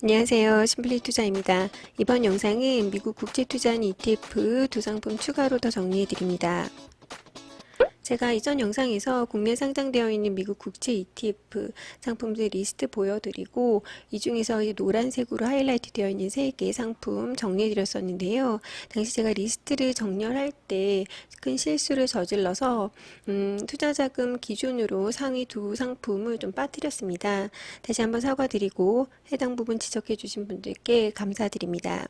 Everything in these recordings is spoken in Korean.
안녕하세요. 심플리 투자입니다. 이번 영상은 미국 국제투자한 ETF 두 상품 추가로 더 정리해 드립니다. 제가 이전 영상에서 국내 상장되어 있는 미국 국채 ETF 상품들 리스트 보여드리고 이 중에서 이 노란색으로 하이라이트 되어 있는 세 개의 상품 정리해 드렸었는데요. 당시 제가 리스트를 정렬할 때 큰 실수를 저질러서 음, 투자자금 기준으로 상위 두 상품을 좀 빠뜨렸습니다. 다시 한번 사과드리고 해당 부분 지적해 주신 분들께 감사드립니다.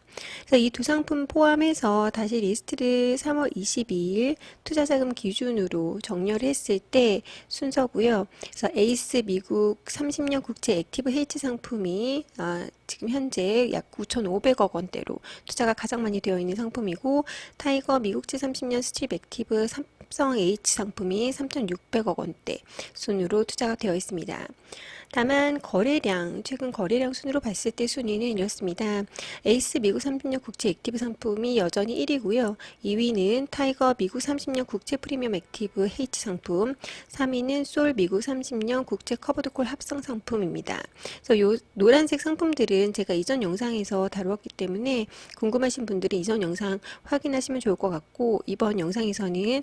이 두 상품 포함해서 다시 리스트를 3월 22일 투자자금 기준으로 정렬을 했을 때 순서고요. 그래서 에이스 미국 30년 국채 액티브 헤이트 상품이 아, 지금 현재 약 9,500억 원대로 투자가 가장 많이 되어 있는 상품이고 타이거 미국채 30년 스트립 액티브 삼성 H 상품이 3,600억 원대 순으로 투자가 되어 있습니다. 다만 거래량, 최근 거래량 순으로 봤을 때 순위는 이렇습니다. 에이스 미국 30년 국채 액티브 상품이 여전히 1위고요. 2위는 타이거 미국 30년 국채 프리미엄 액티브 H 상품, 3위는 솔 미국 30년 국채 커버드콜 합성 상품입니다. 그래서 요 노란색 상품들은 제가 이전 영상에서 다루었기 때문에 궁금하신 분들은 이전 영상 확인하시면 좋을 것 같고 이번 영상에서는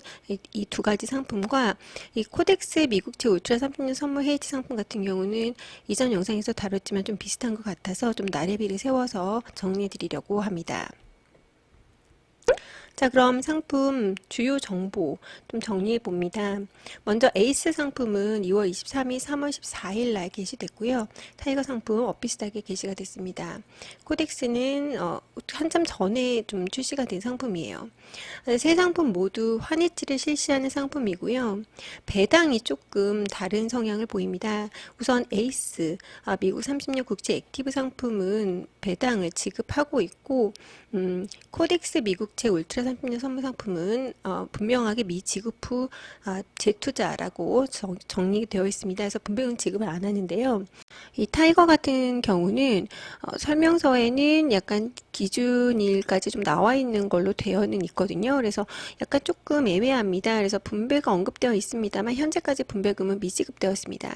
이 두 가지 상품과 이 코덱스 미국채 울트라 30년 선물 H 상품 같은 경우는 이전 영상에서 다뤘지만 좀 비슷한 것 같아서 좀 나래비를 세워서 정리해 드리려고 합니다. 자, 그럼 상품 주요 정보 좀 정리해 봅니다. 먼저 에이스 상품은 2월 23일, 3월 14일 날 게시됐고요. 타이거 상품 엇비슷하게 게시가 됐습니다. 코덱스는 어, 한참 전에 좀 출시가 된 상품이에요. 세 상품 모두 환해지를 실시하는 상품이고요. 배당이 조금 다른 성향을 보입니다. 우선 에이스, 아, 미국 30년 국제 액티브 상품은 배당을 지급하고 있고, 음, 코덱스 미국채 울트라 30년 선물 상품은 어, 분명하게 미 지급 후 아, 재투자라고 정, 정리되어 있습니다. 그래서 분배금 지급을 안 하는데요. 이 타이거 같은 경우는 어, 설명서에는 약간 기준일까지 좀 나와 있는 걸로 되어는 있거든요. 그래서 약간 조금 애매합니다. 그래서 분배가 언급되어 있습니다만 현재까지 분배금은 미지급되었습니다.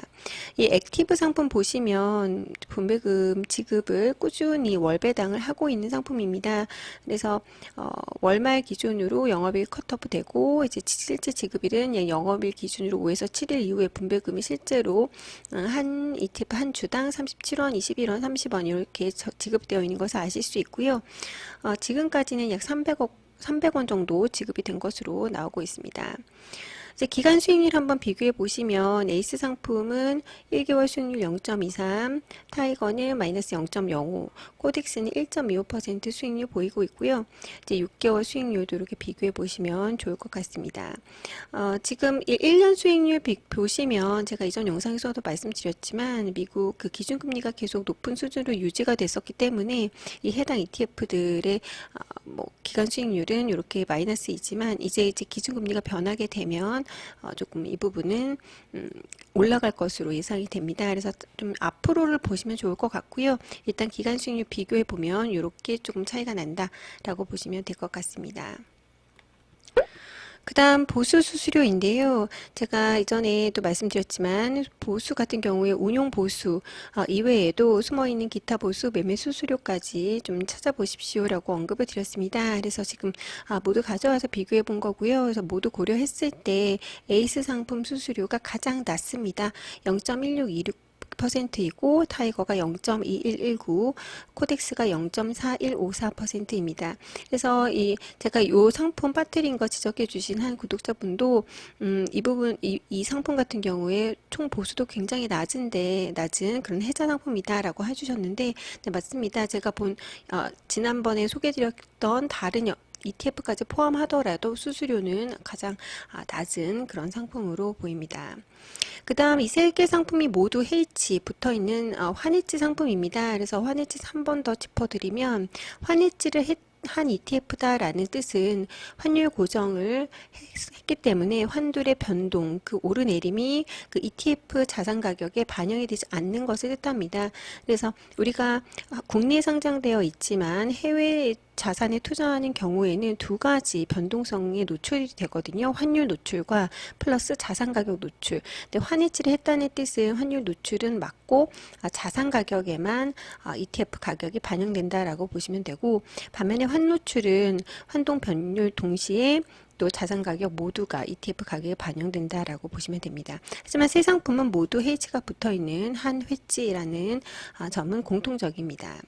이 액티브 상품 보시면 분배금 지급을 꾸준히 월배당을 하고 있는 상품입니다. 그래서 어, 월말 기준으로 영업일 컷오프 되고 이제 실제 지급일은 영업일 기준으로 5에서 7일 이후에 분배금이 실제로 어, 한 ETF 한 주당 37원, 21원, 30원 이렇게 지급되어 있는 것을 아실 수 있고요. 어, 지금까지는 약 300억 300원 정도 지급이 된 것으로 나오고 있습니다. 이제 기간 수익률 한번 비교해 보시면 에이스 상품은 1개월 수익률 0.23, 타이거는 마이너스 0.05, 코덱스는 1.25% 수익률 보이고 있고요. 이제 6개월 수익률도 이렇게 비교해 보시면 좋을 것 같습니다. 어, 지금 1년 수익률 비, 보시면 제가 이전 영상에서도 말씀드렸지만 미국 그 기준금리가 계속 높은 수준으로 유지가 됐었기 때문에 이 해당 ETF들의 어, 뭐 기간 수익률은 이렇게 마이너스이지만 이제 이제 기준금리가 변하게 되면 어, 조금 이 부분은 음, 올라갈 것으로 예상이 됩니다. 그래서 좀 앞으로를 보시면 좋을 것 같고요. 일단 기간 수익률 비교해 보면 이렇게 조금 차이가 난다라고 보시면 될 것 같습니다. 그 다음 보수 수수료인데요. 제가 이전에 또 말씀드렸지만 보수 같은 경우에 운용 보수 어, 이외에도 숨어있는 기타 보수 매매 수수료까지 좀 찾아보십시오 라고 언급을 드렸습니다. 그래서 지금 아, 모두 가져와서 비교해 본 거고요. 그래서 모두 고려했을 때 에이스 상품 수수료가 가장 낮습니다. 0.1626 4%이고 타이거가 0.2119, 코덱스가 0.4154%입니다. 그래서 이 제가 이 상품 빠뜨린 거 지적해 주신 한 구독자분도 음, 이 부분 이, 이 상품 같은 경우에 총 보수도 굉장히 낮은데 낮은 그런 해자 상품이다라고 해주셨는데 네, 맞습니다. 제가 본 어, 지난번에 소개드렸던 다른 여, ETF까지 포함하더라도 수수료는 가장 아, 낮은 그런 상품으로 보입니다. 그 다음 이 세 개 상품이 모두 H 붙어 있는 어, 환해지 상품입니다. 그래서 환해지 한번더 짚어드리면 환해지를 했 한 ETF다라는 뜻은 환율 고정을 했- 했기 때문에 환율의 변동, 그 오르내림이 그 ETF 자산 가격에 반영이 되지 않는 것을 뜻합니다. 그래서 우리가 국내에 상장되어 있지만 해외 자산에 투자하는 경우에는 두 가지 변동성에 노출이 되거든요. 환율 노출과 플러스 자산 가격 노출. 근데 환해지를 했다는 뜻은 환율 노출은 맞고 아, 자산 가격에만 아, ETF 가격이 반영된다라고 보시면 되고 반면에 환 노출은 환동 변율 동시에 또 자산 가격 모두가 ETF 가격에 반영된다라고 보시면 됩니다. 하지만 세 상품은 모두 헤이지가 붙어 있는 한 회지라는 아, 점은 공통적입니다.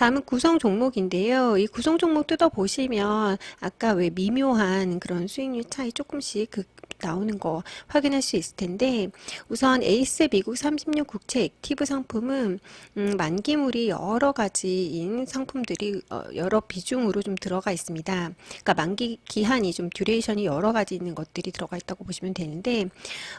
다음은 구성 종목인데요. 이 구성 종목 뜯어보시면 아까 왜 미묘한 그런 수익률 차이 조금씩 그 나오는 거 확인할 수 있을 텐데 우선 에이스 미국 30년 국채 액티브 상품은 음, 만기물이 여러 가지인 상품들이 어, 여러 비중으로 좀 들어가 있습니다. 그러니까 만기 기한이 좀 듀레이션이 여러 가지 있는 것들이 들어가 있다고 보시면 되는데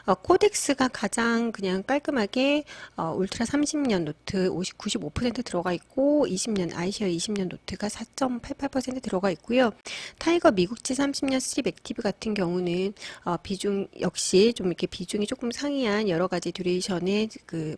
어, 코덱스가 가장 그냥 깔끔하게 어, 울트라 30년 노트 50, 95% 들어가 있고 20년 아이시어 20년 노트가 4.88% 들어가 있고요. 타이거 미국지 30년 스트립 액티브 같은 경우는 어, 비중 역시 좀 이렇게 비중이 조금 상이한 여러 가지 듀레이션의 그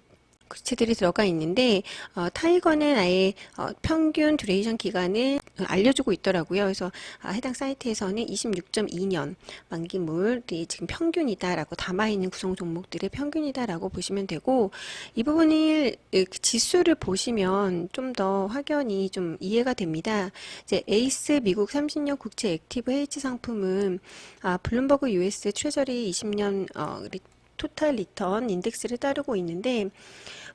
구체들이 들어가 있는데 어, 타이거는 아예 어, 평균 듀레이션 기간을 알려주고 있더라고요. 그래서 아, 해당 사이트에서는 26.2년 만기물이 지금 평균이다라고 담아 있는 구성 종목들의 평균이다라고 보시면 되고 이 부분을 그 지수를 보시면 좀 더 확연히 좀 이해가 됩니다. 이제 에이스 미국 30년 국채 액티브 H 상품은 아, 블룸버그 US 트레저리 20년 어, 리- 토탈 리턴 인덱스를 따르고 있는데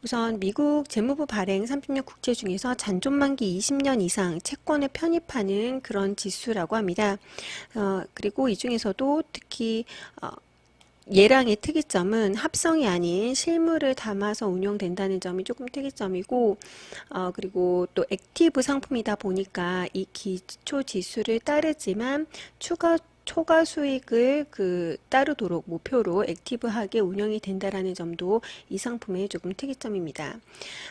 우선 미국 재무부 발행 30년 국채 중에서 잔존 만기 20년 이상 채권을 편입하는 그런 지수라고 합니다. 어, 그리고 이 중에서도 특히 어, 예랑의 특이점은 합성이 아닌 실물을 담아서 운영된다는 점이 조금 특이점이고, 어, 그리고 또 액티브 상품이다 보니까 이 기초 지수를 따르지만 추가 초과 수익을 그 따르도록 목표로 액티브하게 운영이 된다라는 점도 이 상품의 조금 특이점입니다.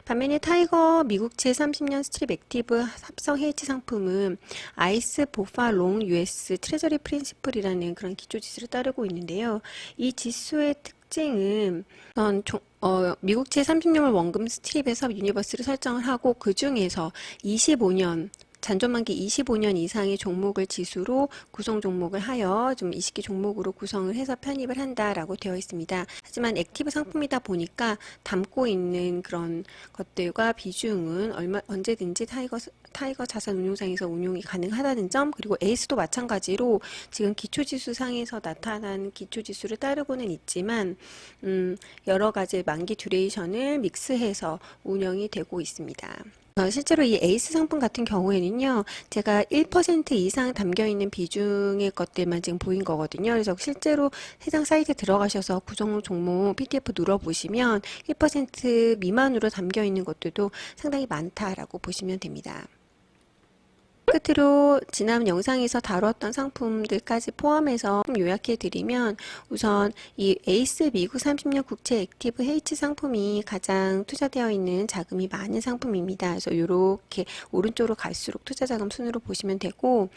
반면에 타이거 미국채 30년 스트립 액티브 합성 헤이지 상품은 아이스 보파 롱 US 트레저리 프린시플이라는 그런 기초 지수를 따르고 있는데요. 이 지수의 특징은 우선 종- 어, 미국채 30년물 원금 스트립에서 유니버스를 설정을 하고 그 중에서 25년 잔존만기 25년 이상의 종목을 지수로 구성 종목을 하여 좀 20개 종목으로 구성을 해서 편입을 한다라고 되어 있습니다. 하지만 액티브 상품이다 보니까 담고 있는 그런 것들과 비중은 얼마 언제든지 타이거 타이거 자산 운용상에서 운용이 가능하다는 점 그리고 에이스도 마찬가지로 지금 기초지수 상에서 나타난 기초지수를 따르고는 있지만 음, 여러 가지 만기 듀레이션을 믹스해서 운영이 되고 있습니다. 어, 실제로 이 에이스 상품 같은 경우에는요, 제가 1% 이상 담겨 있는 비중의 것들만 지금 보인 거거든요. 그래서 실제로 해당 사이트에 들어가셔서 구성 종목 PDF 눌러보시면 1% 미만으로 담겨 있는 것들도 상당히 많다라고 보시면 됩니다. 끝으로 지난 영상에서 다뤘던 상품들까지 포함해서 좀 요약해 드리면 우선 이 에이스 미국 30년 국채 액티브 H 상품이 가장 투자되어 있는 자금이 많은 상품입니다. 그래서 이렇게 오른쪽으로 갈수록 투자 자금 순으로 보시면 되고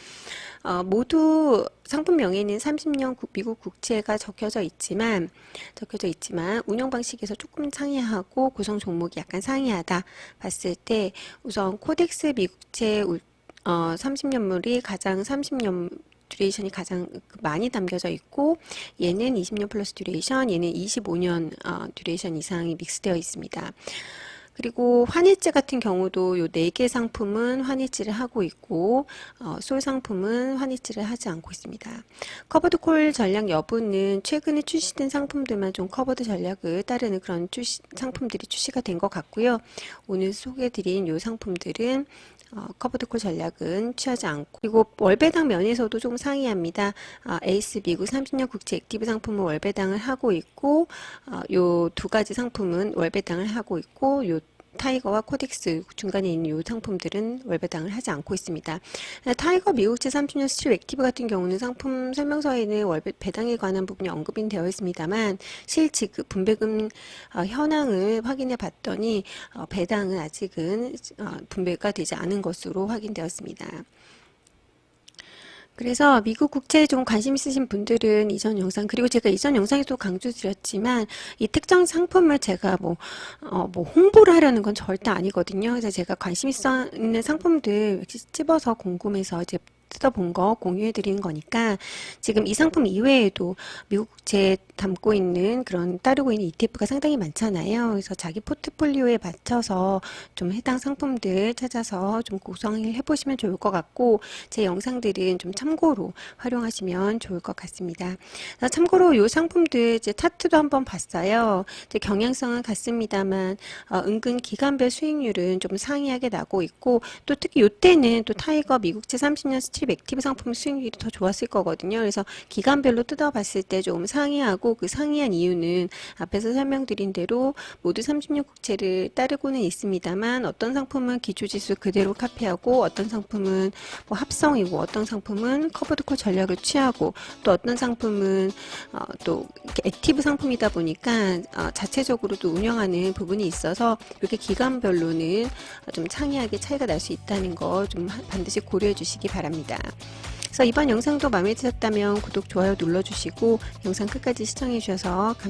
어, 모두 상품명에는 30년 국- 미국 국채가 적혀져 있지만 적혀져 있지만 운영 방식에서 조금 상이하고 구성 종목이 약간 상이하다 봤을 때 우선 코덱스 미국채 울- 어, 30년물이 가장 30년 듀레이션이 가장 많이 담겨져 있고 얘는 20년 플러스 듀레이션, 얘는 25년 어, 듀레이션 이상이 믹스되어 있습니다. 그리고 환해지 같은 경우도 요 네 개 상품은 환해지를 하고 있고 어, 솔 상품은 환해지를 하지 않고 있습니다. 커버드 콜 전략 여부는 최근에 출시된 상품들만 좀 커버드 전략을 따르는 그런 출시, 상품들이 출시가 된 것 같고요. 오늘 소개해드린 요 상품들은 어, 커버드 콜 전략은 취하지 않고 그리고 월배당 면에서도 좀 상이합니다. 아, 에이스 미국 30년 국채 액티브 상품은 월배당을 하고 있고 요두 가지 상품은 월배당을 하고 있고 요 타이거와 코덱스 중간에 있는 이 상품들은 월배당을 하지 않고 있습니다. 타이거 미국제 30년 스틸 액티브 같은 경우는 상품 설명서에는 월배 배당에 관한 부분이 언급이 되어 있습니다만 실지급 분배금 어, 현황을 확인해 봤더니 어, 배당은 아직은 어, 분배가 되지 않은 것으로 확인되었습니다. 그래서 미국 국채에 좀 관심 있으신 분들은 이전 영상 그리고 제가 이전 영상에도 강조드렸지만 이 특정 상품을 제가 뭐, 어, 뭐 홍보를 하려는 건 절대 아니거든요. 그래서 제가 관심 있어 있는 상품들 찝어서 궁금해서 이제 뜯어본 거 공유해 드리는 거니까 지금 이 상품 이외에도 미국 국채 담고 있는 그런 따르고 있는 ETF가 상당히 많잖아요. 그래서 자기 포트폴리오에 맞춰서 좀 해당 상품들 찾아서 좀 구성을 해보시면 좋을 것 같고 제 영상들은 좀 참고로 활용하시면 좋을 것 같습니다. 아, 참고로 이 상품들 이제 차트도 한번 봤어요. 이제 경향성은 같습니다만 어, 은근 기간별 수익률은 좀 상이하게 나고 있고 또 특히 이때는 또 타이거 미국채 30년 스트립 액티브 상품 수익률이 더 좋았을 거거든요. 그래서 기간별로 뜯어봤을 때 좀 상이하고 그 상이한 이유는 앞에서 설명드린 대로 모두 30년 국채를 따르고는 있습니다만 어떤 상품은 기초지수 그대로 카피하고 어떤 상품은 뭐 합성이고 어떤 상품은 커버드콜 전략을 취하고 또 어떤 상품은 어, 또 액티브 상품이다 보니까 어, 자체적으로 도 운영하는 부분이 있어서 이렇게 기간별로는 좀 창의하게 차이가 날 수 있다는 거 좀 반드시 고려해 주시기 바랍니다. 그래서 이번 영상도 마음에 드셨다면 구독, 좋아요 눌러주시고 영상 끝까지 시청해 주셔서 감사합니다.